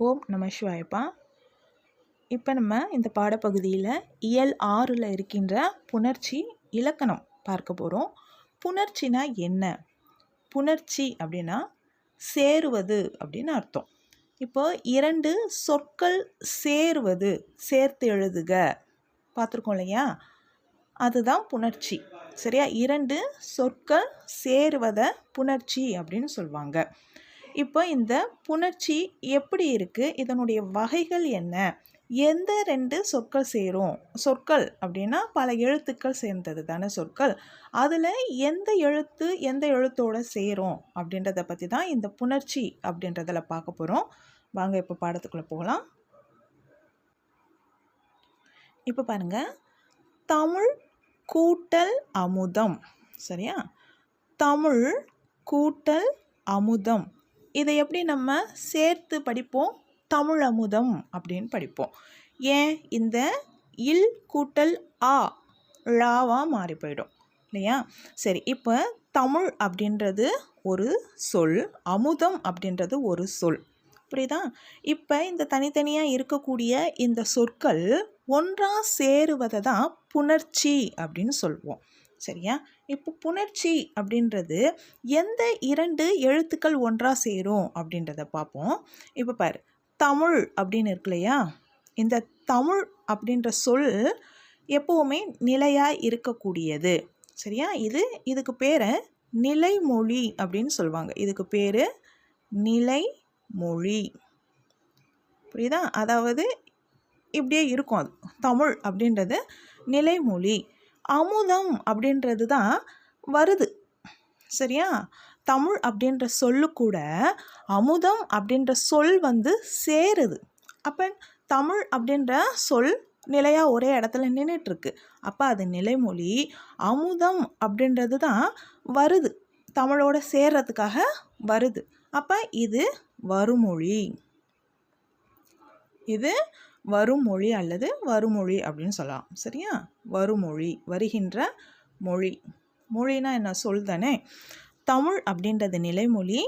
ஓம் நம சிவாயப்பா. இப்போ நம்ம இந்த பாடப்பகுதியில் இயல் ஆறில் இருக்கின்ற புணர்ச்சி இலக்கணம் பார்க்க போகிறோம் புணர்ச்சினா என்ன? புணர்ச்சி அப்படின்னா சேருவது அப்படின்னு அர்த்தம். இப்போ இரண்டு சொற்கள் சேருவது சேர்த்து எழுதுக. பார்த்துருக்கோம் இல்லையா? அதுதான் புணர்ச்சி. சரியா? இரண்டு சொற்கள் சேருவதை புணர்ச்சி அப்படின்னு சொல்லுவாங்க இப்போ இந்த புணர்ச்சி எப்படி இருக்குது இதனுடைய வகைகள் என்ன? எந்த ரெண்டு சொற்கள் சேரும்? சொற்கள் அப்படின்னா பல எழுத்துக்கள் சேர்ந்தது தானே சொற்கள். அதில் எந்த எழுத்து எந்த எழுத்தோட சேரும் அப்படின்றத பற்றி தான் இந்த புணர்ச்சி அப்படின்றதில் பார்க்க போகிறோம் வாங்க இப்போ பாடத்துக்குள்ளே போகலாம். இப்போ பாருங்கள் தமிழ் கூட்டல் அமுதம். சரியா? தமிழ் கூட்டல் அமுதம். இதை எப்படி நம்ம சேர்த்து படிப்போம்? தமிழ் அமுதம் அப்படின்னு படிப்போம். ஏன்? இந்த இல் கூட்டல் ஆ ழாவாக மாறி போயிடும். இல்லையா? சரி இப்போ தமிழ் அப்படின்றது ஒரு சொல் அமுதம் அப்படின்றது ஒரு சொல். புரியுதா? இப்போ இந்த தனித்தனியாக இருக்கக்கூடிய இந்த சொற்கள் ஒன்றாக சேருவதை தான் புணர்ச்சி அப்படின்னு சொல்லுவோம் சரியா? இப்போ புணர்ச்சி அப்படின்றது எந்த இரண்டு எழுத்துக்கள் ஒன்றாக சேரும் அப்படின்றத பார்ப்போம். இப்போ பாரு தமிழ் அப்படின்னு இருக்கு இல்லையா? இந்த தமிழ் அப்படின்ற சொல் எப்போவுமே நிலையாக இருக்கக்கூடியது. சரியா? இது இதுக்கு பேர் நிலைமொழி அப்படின்னு சொல்லுவாங்க. இதுக்கு பேர் நிலைமொழி. புரியுதா? அதாவது இப்படியே இருக்கும் அது. தமிழ் அப்படின்றது நிலைமொழி. அமுதம் அப்படின்றது தான் வருது. சரியா? தமிழ் அப்படின்ற சொல்லு கூட அமுதம் அப்படின்ற சொல் வந்து சேருது. அப்போ தமிழ் அப்படின்ற சொல் நிலையாக ஒரே இடத்துல நின்றுட்டுருக்கு அப்போ அது நிலைமொழி அமுதம் அப்படின்றது தான் வருது. தமிழோட சேர்றதுக்காக வருது. அப்போ இது வருமொழி. இது வருமொழி அல்லது வருமொழி அப்படின்னு சொல்லலாம். சரியா? வருமொழி வருகின்ற மொழி. மொழினா என்ன? சொல் தானே. தமிழ் அப்படின்றது நிலைமொழி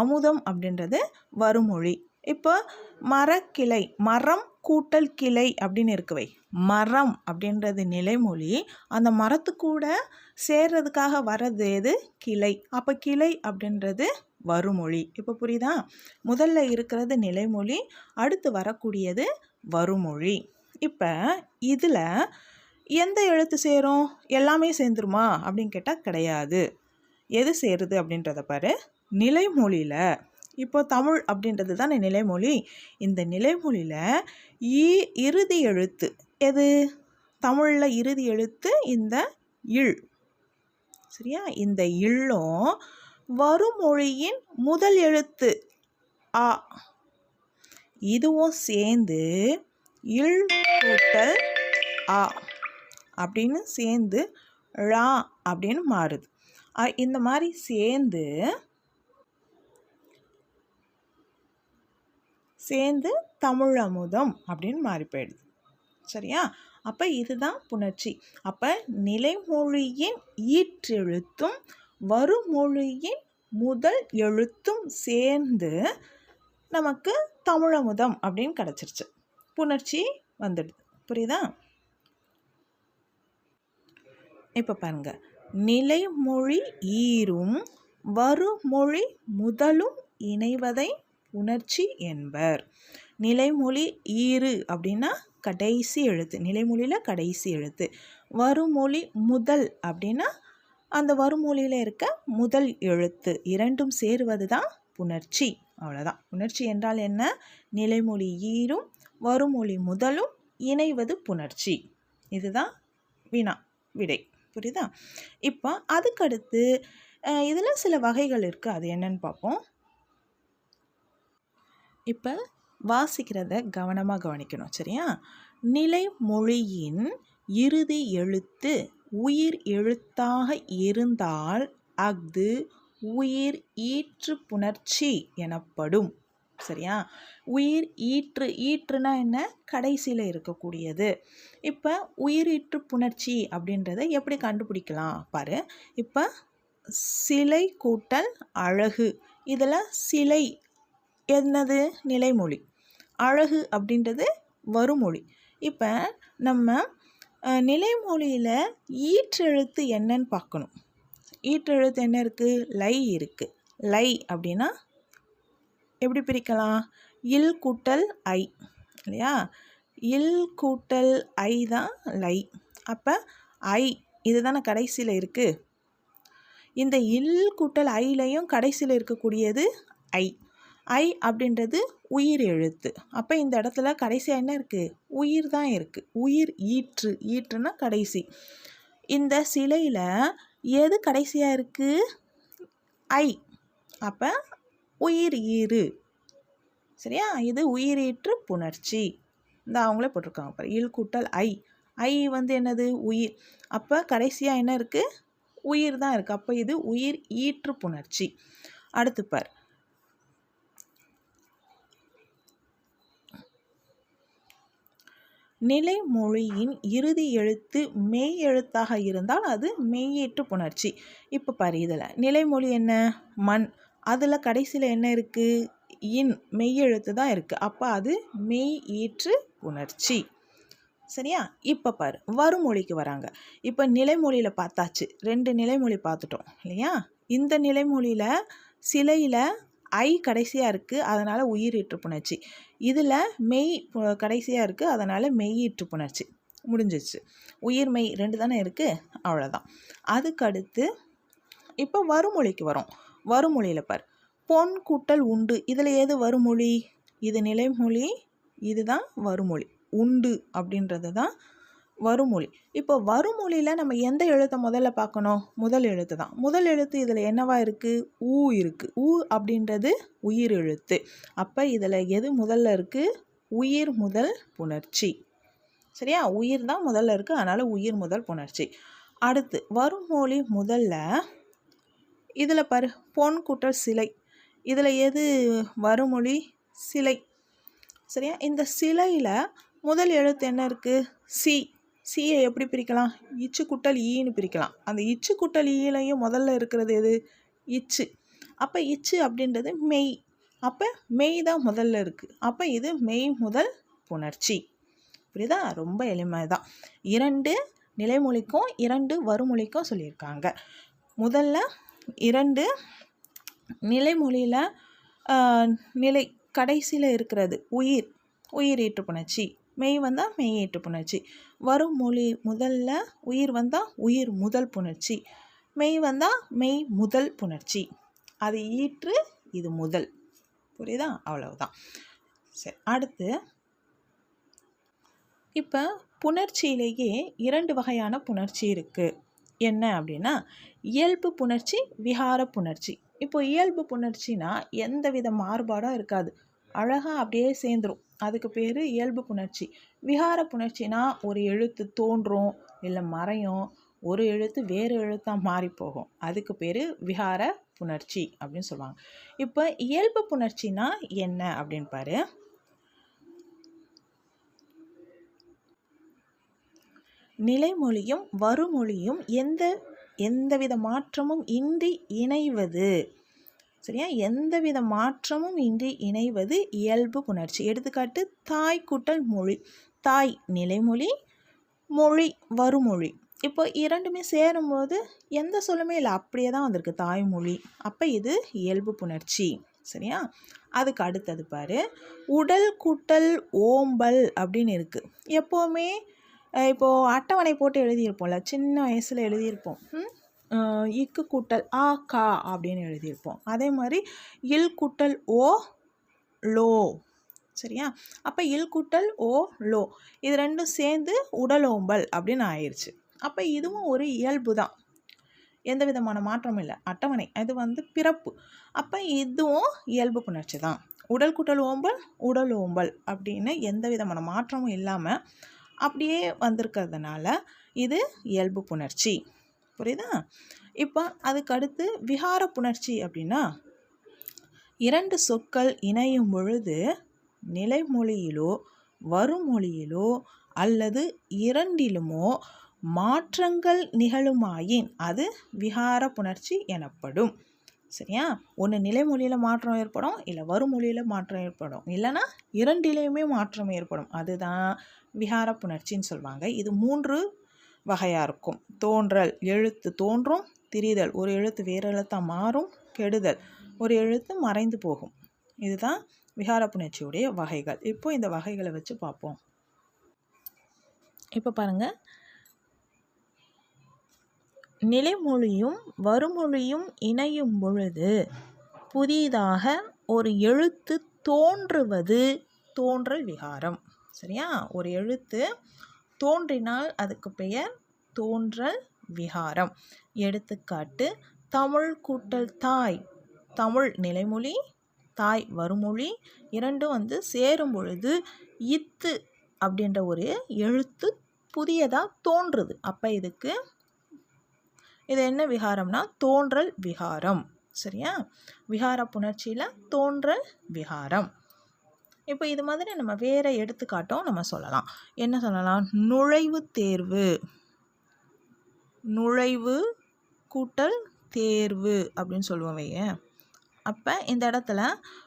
அமுதம் அப்படின்றது வருமொழி. இப்போ மரக்கிளை மரம் கூட்டல் கிளை அப்படின்னு இருக்குவை மரம் அப்படின்றது நிலைமொழி அந்த மரத்துக்கூட சேர்றதுக்காக வர்றது எது? கிளை. அப்போ கிளை அப்படின்றது வருமொழி. இப்போ புரியுதா? முதல்ல இருக்கிறது நிலைமொழி அடுத்து வரக்கூடியது வருமொழி. இப்போ இதில் எந்த எழுத்து சேரும்? எல்லாமே சேர்ந்துருமா? அப்படின்னு கேட்டால் கிடையாது. எது சேருது அப்படின்றத பாரு. நிலைமொழியில் இப்போ தமிழ் அப்படின்றது தானே நிலைமொழி. இந்த நிலைமொழியில் ஈ இறுதி எழுத்து எது? தமிழில் இறுதி எழுத்து இந்த இழ் சரியா? இந்த இள்ளும் வருமொழியின் முதல் எழுத்து ஆ இதுவும் சேர்ந்து இல் கூட்டல் ஆ அப்படின்னு சேர்ந்து ழா அப்படின்னு மாறுது. இந்த மாதிரி சேர்ந்து சேர்ந்து தமிழ் அமுதம் அப்படின்னு மாறி போயிடுது. சரியா? அப்போ இதுதான் புணர்ச்சி. அப்போ நிலைமொழியின் ஈற்றெழுத்தும் வருமொழியின் முதல் எழுத்தும் சேர்ந்து நமக்கு தமிழமுதம் அப்படின்னு கிடச்சிருச்சு. புணர்ச்சி வந்துடுது. புரியுதா? இப்போ பாருங்க. நிலைமொழி ஈரும் வருமொழி முதலும் இணைவதை உணர்ச்சி என்பர். நிலைமொழி ஈறு அப்படின்னா கடைசி எழுத்து. நிலைமொழியில் கடைசி எழுத்து. வருமொழி முதல் அப்படின்னா அந்த வருமொழியில் இருக்க முதல் எழுத்து. இரண்டும் சேருவது தான் புணர்ச்சி. அவ்வளோதான் புணர்ச்சி என்றால் என்ன? நிலைமொழி ஈரும் வருமொழி முதலும் இணைவது புணர்ச்சி. இதுதான் வினா விடை. புரியுதா? இப்போ அதுக்கடுத்து இதில் சில வகைகள் இருக்குது அது என்னன்னு பார்ப்போம். இப்போ வாசிக்கிறத கவனமாக கவனிக்கணும் சரியா? நிலைமொழியின் இறுதி எழுத்து உயிர் எழுத்தாக இருந்தால் அஃது உயிர் ஈற்று புணர்ச்சி எனப்படும். சரியா? உயிர் ஈற்று ஈற்றுனா என்ன? கடைசியில் இருக்கக்கூடியது. இப்போ உயிரீற்று புணர்ச்சி அப்படின்றத எப்படி கண்டுபிடிக்கலாம்? பாரு. இப்போ சிலை கூட்டல் அழகு. இதில் சிலை என்னது? நிலைமொழி. அழகு அப்படின்றது வருமொழி இப்போ நம்ம நிலைமொழியில் ஈற்றெழுத்து என்னன்னு பார்க்கணும். ஈற்றெழுத்து என்ன இருக்குது லை இருக்குது லை அப்படின்னா எப்படி பிரிக்கலாம்? இல் கூட்டல் ஐ இல்லையா? இல் கூட்டல் ஐ தான் லை. அப்போ ஐ இதுதானே கடைசியில் இருக்குது இந்த இல் கூட்டல் ஐலையும் கடைசியில் இருக்கக்கூடியது ஐ. ஐ அப்படின்றது உயிர் எழுத்து. அப்போ இந்த இடத்துல கடைசியாக என்ன இருக்குது உயிர் தான் இருக்குது உயிர் ஈற்று. ஈற்றுனா கடைசி. இந்த சிலையில் எது கடைசியாக இருக்குது ஐ. அப்போ உயிர் ஈறு சரியா? இது உயிரீற்று புணர்ச்சி. இந்த அவங்களே போட்டிருக்காங்க பாரு. இல் கூட்டல் ஐ. ஐ வந்து என்னது? உயிர். அப்போ கடைசியாக என்ன இருக்குது உயிர் தான் இருக்குது அப்போ இது உயிர் ஈற்று புணர்ச்சி. அடுத்து பார். நிலைமொழியின் இறுதி எழுத்து மெய் எழுத்தாக இருந்தால் அது மெய்யீற்று புணர்ச்சி. இப்போ பாரு இதில். நிலைமொழி என்ன? மண். அதில் கடைசியில் என்ன இருக்குது இன். மெய்யெழுத்து தான் இருக்குது அப்போ அது மெய் ஈற்று புணர்ச்சி. சரியா? இப்போ பாரு. வருமொழிக்கு வராங்க. இப்போ நிலைமொழியில் பார்த்தாச்சு. ரெண்டு நிலைமொழி பார்த்துட்டோம். இல்லையா? இந்த நிலைமொழியில் சிலையில் ஐ கடைசியாக இருக்குது அதனால் உயிர் ஈற்று புணர்ச்சி. இதில் மெய் கடைசியாக இருக்குது அதனால் மெய்யீற்று புணர்ச்சி. முடிஞ்சிச்சு உயிர் மெய் ரெண்டு தானே இருக்குது அவ்வளோதான் அதுக்கடுத்து இப்போ வருமொழிக்கு வரும். வருமொழியில் பார். பொன் கூட்டல் உண்டு. இதில் எது வருமொழி இது நிலைமொழி இதுதான் வருமொழி உண்டு அப்படின்றது தான் வருமொழி இப்போ வருமொழியில் நம்ம எந்த எழுத்தை முதல்ல பார்க்கணும்? முதல் எழுத்து தான். முதல் எழுத்து இதில் என்னவா இருக்குது ஊ இருக்குது ஊ அப்படின்றது உயிர் எழுத்து. அப்போ இதில் எது முதல்ல இருக்குது உயிர் முதல் புணர்ச்சி. சரியா? உயிர் தான் முதல்ல இருக்குது அதனால் உயிர் முதல் புணர்ச்சி. அடுத்து வருமொழி முதல்ல இதில் பரு பொன் சிலை. இதில் எது? வருமொழி சிலை. சரியா? இந்த சிலையில் முதல் எழுத்து என்ன இருக்குது சி. சியை எப்படி பிரிக்கலாம்? இச்சு குட்டல் ஈன்னு பிரிக்கலாம். அந்த இச்சு குட்டல் ஈலையும் முதல்ல இருக்கிறது எது? இச்சு. அப்போ இச்சு அப்படின்றது மெய். அப்போ மெய் தான் முதல்ல இருக்குது அப்போ இது மெய் முதல் புணர்ச்சி. புரியுதா? ரொம்ப எளிமை தான் இரண்டு நிலைமொழிக்கும் இரண்டு வருமொழிக்கும் சொல்லியிருக்காங்க. முதல்ல இரண்டு நிலைமொழியில் நிலை கடைசியில் இருக்கிறது உயிர். உயிர் ஈட்டு புணர்ச்சி. மெய் வந்தால் மெய் புணர்ச்சி. வரும் மொழி முதல்ல உயிர் வந்தால் உயிர் முதல் புணர்ச்சி. மெய் வந்தால் மெய் முதல் புணர்ச்சி. அது ஈற்று இது முதல். புரியுதா? அவ்வளவுதான். சரி அடுத்து. இப்போ புணர்ச்சியிலேயே இரண்டு வகையான புணர்ச்சி இருக்குது என்ன அப்படின்னா இயல்பு புணர்ச்சி விகார புணர்ச்சி. இப்போ இயல்பு புணர்ச்சினா எந்த வித மாறுபாடும் இருக்காது. அழகாக அப்படியே சேர்ந்துரும். அதுக்கு பேர் இயல்பு புணர்ச்சி. விகார புணர்ச்சினா ஒரு எழுத்து தோன்றும் இல்லை மறையும் ஒரு எழுத்து வேறு எழுத்தாக மாறி போகும். அதுக்கு பேர் விகார புணர்ச்சி அப்படின்னு சொல்லுவாங்க. இப்போ இயல்பு புணர்ச்சினா என்ன அப்படின்னு பாரு. நிலைமொழியும் வருமொழியும் எந்த எந்தவித மாற்றமும் இன்றி இணைவது. சரியா? எந்தவித மாற்றமும் இன்றி இணைவது இயல்பு புணர்ச்சி. எடுத்துக்காட்டு தாய் கூட்டல் மொழி. தாய் நிலைமொழி மொழி வருமொழி. இப்போ இரண்டுமே சேரும்போது எந்த சொல்லுமே இல்லை. அப்படியே தான் வந்திருக்கு. தாய்மொழி அப்போ இது இயல்பு புணர்ச்சி. சரியா? அதுக்கு அடுத்தது பாரு. உடல் கூட்டல் ஓம்பல் அப்படின்னு இருக்குது எப்போவுமே இப்போது அட்டவணை போட்டு எழுதியிருப்போம்ல. சின்ன வயசில் எழுதியிருப்போம். ம்? இக்கு கூட்டல் ஆ கா அப்படின்னு எழுதியிருப்போம். அதே மாதிரி இல் கூட்டல் ஓ லோ. சரியா? அப்போ இல் கூட்டல் ஓ லோ. இது ரெண்டும் சேர்ந்து உடலோம்பல் அப்படின்னு ஆயிடுச்சு அப்போ இதுவும் ஒரு இயல்பு தான். எந்த விதமான மாற்றமும் இல்லை. அட்டவணை. அது வந்து பிறப்பு. அப்போ இதுவும் இயல்பு புணர்ச்சி தான். உடல் கூட்டல் ஓம்பல் உடல் ஓம்பல் அப்படின்னு எந்த விதமான மாற்றமும் இல்லாமல் அப்படியே வந்திருக்கிறதுனால இது இயல்பு புணர்ச்சி. புரியுதா? இப்போ அதுக்கு அடுத்து விகார புணர்ச்சி அப்படின்னா இரண்டு சொற்கள் இணையும் பொழுது நிலைமொழியிலோ வருமொழியிலோ அல்லது இரண்டிலுமோ மாற்றங்கள் நிகழுமாயின் அது விகார புணர்ச்சி எனப்படும். சரியா? ஒன்று நிலைமொழியில் மாற்றம் ஏற்படும் இல்லை வருமொழியில் மாற்றம் ஏற்படும். இல்லைன்னா இரண்டிலையுமே மாற்றம் ஏற்படும். அதுதான் விகார புணர்ச்சின்னு சொல்லுவாங்க. இது மூன்று வகையாக இருக்கும். தோன்றல் எழுத்து தோன்றும் திரிதல். ஒரு எழுத்து வேறு எழுத்தாக மாறும் கெடுதல். ஒரு எழுத்து மறைந்து போகும். இதுதான் விகார புணர்ச்சியுடைய வகைகள். இப்போ இந்த வகைகளை வச்சு பார்ப்போம். இப்போ பாருங்கள் நிலைமொழியும் வருமொழியும் இணையும் பொழுது புதிதாக ஒரு எழுத்து தோன்றுவது தோன்றல் விகாரம். சரியா? ஒரு எழுத்து தோன்றினால் அதுக்கு பெயர் தோன்றல் விகாரம் எடுத்துக்காட்டு தமிழ் கூட்டல் தாய் தமிழ் நிலைமொழி தாய் வருமொழி இரண்டும் வந்து சேரும் பொழுது இத்து அப்படின்ற ஒரு எழுத்து புதியதாக தோன்றுது. அப்போ இதுக்கு இது என்ன விகாரம்னா தோன்றல் விகாரம் சரியா? விகார புணர்ச்சியில் தோன்றல் விகாரம் இப்போ இது மாதிரி நம்ம வேறு எடுத்துக்காட்டும் நம்ம சொல்லலாம். என்ன சொல்லலாம்? நுழைவு தேர்வு. நுழைவு கூட்டல் தேர்வு அப்படின்னு சொல்லுவோம் வைய. அப்போ இந்த இடத்துல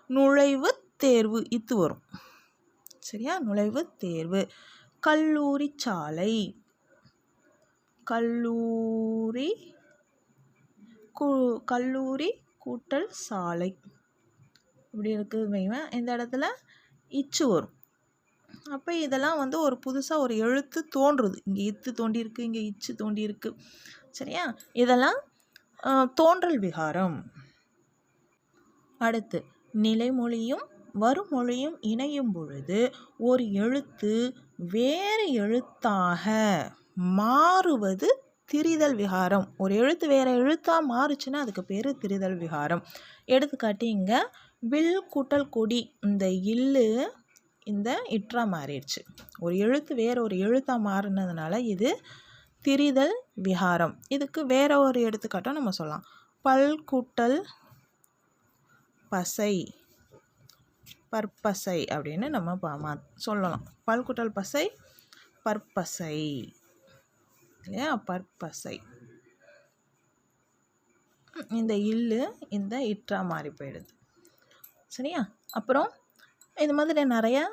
நுழைவு தேர்வு இத்து வரும். சரியா? நுழைவு தேர்வு. கல்லூரி சாலை. கல்லூரி கூ கல்லூரி கூட்டல் சாலை. இப்படி இருக்குது வைவேன் இந்த இடத்துல இச்சு வரும். அப்போ இதெல்லாம் வந்து ஒரு புதுசாக ஒரு எழுத்து தோன்றுது. இங்கே இத்து தோண்டியிருக்கு இங்கே இச்சு தோண்டியிருக்கு சரியா? இதெல்லாம் தோன்றல் விகாரம். அடுத்து நிலைமொழியும் வருமொழியும் இணையும் பொழுது ஒரு எழுத்து வேறு எழுத்தாக மாறுவது திரிதல் விகாரம். ஒரு எழுத்து வேறு எழுத்தாக மாறுச்சுன்னா அதுக்கு பேர் திரிதல் விகாரம். எடுத்துக்காட்டி இங்கே வில் கூட்டல் கொடி இந்த இல்லு இந்த இற்றா மாறிடுச்சு. ஒரு எழுத்து வேற ஒரு எழுத்தாக மாறினதுனால இது திரிதல் விகாரம் இதுக்கு வேற ஒரு எடுத்துக்காட்டும் நம்ம சொல்லலாம். பல் கூட்டல் பசை பற்பசை அப்படின்னு நம்ம மா சொல்லலாம். பல் கூட்டல் பசை பற்பசை. இல்லையா? பற்பசை. இந்த இல்லு இந்த இற்றா மாறி போயிடுது. சரியா? அப்புறம் இது மாதிரி நிறையா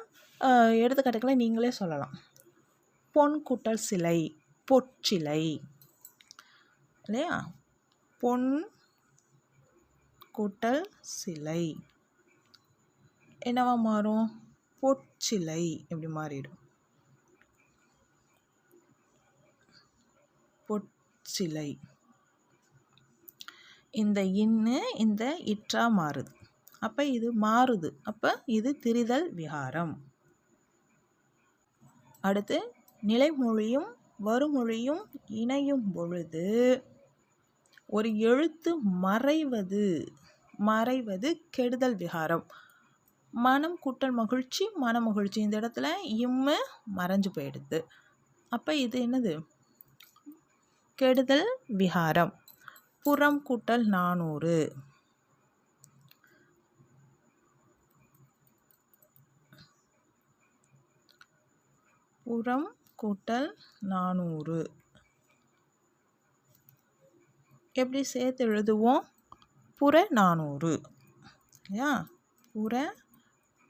எடுத்துக்காட்டுக்களை நீங்களே சொல்லலாம். பொன் கூட்டல் சிலை பொற்சிலை இல்லையா? பொன் கூட்டல் சிலை. என்னவா மாறும்? பொற்சிலை இப்படி மாறிடும். பொற்சிலை இந்த இன்னு இந்த இற்றா மாறுது. அப்போ இது மாறுது. அப்போ இது திரிதல் விகாரம். அடுத்து நிலைமொழியும் வருமொழியும் இணையும் பொழுது ஒரு எழுத்து மறைவது மறைவது கெடுதல் விகாரம். மனம் கூட்டல் மகிழ்ச்சி மன மகிழ்ச்சி. இந்த இடத்துல இம்மு மறைஞ்சு போயிடுது. அப்போ இது என்னது? கெடுதல் விகாரம். புறம் கூட்டல் நானூறு. புறம் கூட்டல் நானூறு. எப்படி சேர்த்து எழுதுவோம்? புற நானூறு. இல்லையா? புற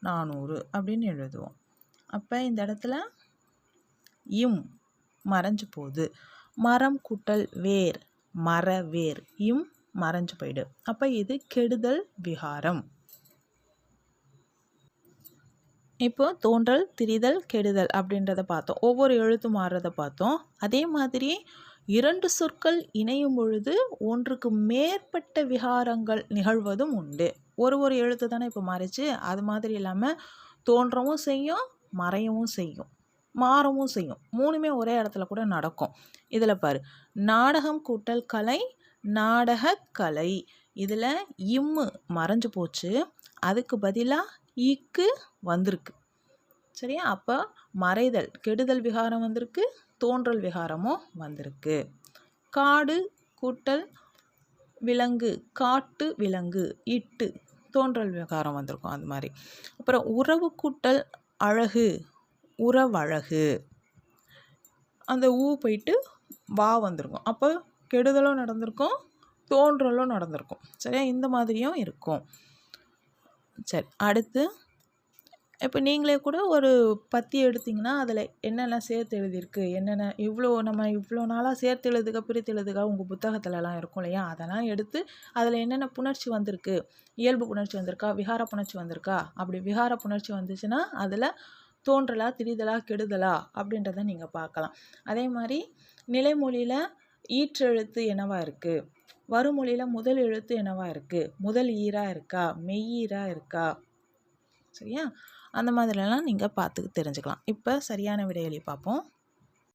நானூறு அப்படின்னு எழுதுவோம். அப்போ இந்த இடத்துல இம் மறைஞ்சு போகுது. மரம் கூட்டல் வேர் மர வேர் இம் மறைஞ்சு போயிடு. அப்போ இது கெடுதல் விகாரம். இப்போ தோன்றல் திரிதல் கெடுதல் அப்படின்றத பார்த்தோம். ஒவ்வொரு எழுத்து மாறுறதை பார்த்தோம். அதே மாதிரி இரண்டு சொற்கள் இணையும் பொழுது ஒன்றுக்கு மேற்பட்ட விகாரங்கள் நிகழ்வதும் உண்டு. ஒரு ஒரு எழுத்து தானே இப்போ மாறிச்சு. அது மாதிரி இல்லாமல் தோன்றவும் செய்யும் மறையவும் செய்யும் மாறவும் செய்யும். மூணுமே ஒரே இடத்துல கூட நடக்கும். இதில் பாரு. நாடகம் கூட்டல் கலை நாடகக்கலை இதில் இம்மு மறைஞ்சு போச்சு. அதுக்கு பதிலாக ஈக்கு வந்திருக்கு. சரியா? அப்போ மறைதல் கெடுதல் விகாரம் வந்திருக்கு தோன்றல் விகாரமும் வந்திருக்கு. காடு கூட்டல் விலங்கு காட்டு விலங்கு இட்டு தோன்றல் விகாரம் வந்திருக்கும் அது மாதிரி. அப்புறம் உறவு கூட்டல் அழகு உறவழகு. அந்த ஊ போயிட்டு வா வந்திருக்கும். அப்போ கெடுதலும் நடந்திருக்கும் தோன்றலும் நடந்திருக்கும். சரியா? இந்த மாதிரியும் இருக்கும். சரி அடுத்து இப்போ நீங்களே கூட ஒரு பத்தி எடுத்திங்கன்னா அதில் என்னென்ன சேர்த்து எழுதியிருக்கு? என்னென்ன இவ்வளோ நம்ம இவ்வளோ நாளாக சேர்த்து எழுதுக பிரித்து எழுதுக உங்கள் புத்தகத்துலலாம் இருக்கும் இல்லையா? அதெல்லாம் எடுத்து அதில் என்னென்ன புணர்ச்சி வந்திருக்கு? இயல்பு புணர்ச்சி வந்திருக்கா? விகார புணர்ச்சி வந்திருக்கா? அப்படி விகார புணர்ச்சி வந்துச்சுன்னா அதில் தோன்றலா திரிதலா கெடுதலா அப்படின்றத நீங்கள் பார்க்கலாம். அதே மாதிரி நிலைமொழியில் ஈற்றெழுத்து என்னவா இருக்குது வருமொழியில் முதல் எழுத்து என்னவா இருக்குது முதல் ஈராக இருக்கா? மெய்யீரா இருக்கா? சரியா? அந்த மாதிரிலாம் நீங்கள் பார்த்து தெரிஞ்சுக்கலாம். இப்போ சரியான விடையளி பார்ப்போம்.